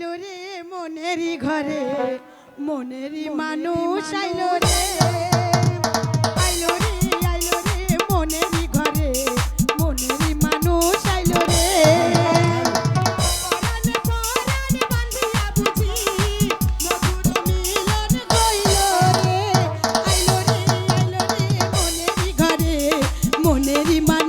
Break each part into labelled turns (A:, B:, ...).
A: আইলো রে মনের ঘরে মনের মানুষ আইলো রে। মনেরি রে।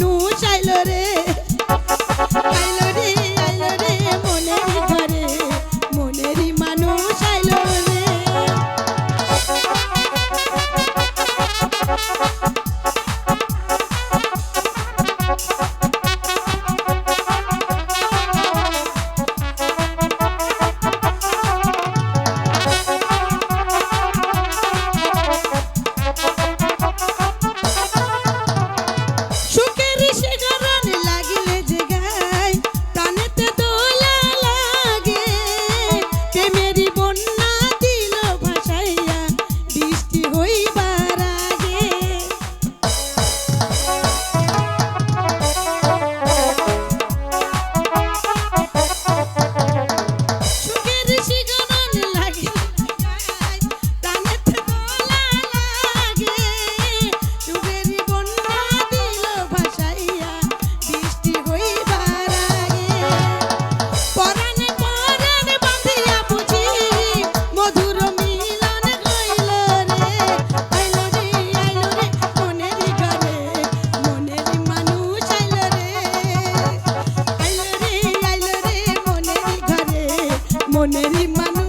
A: মনেরই মানুষ।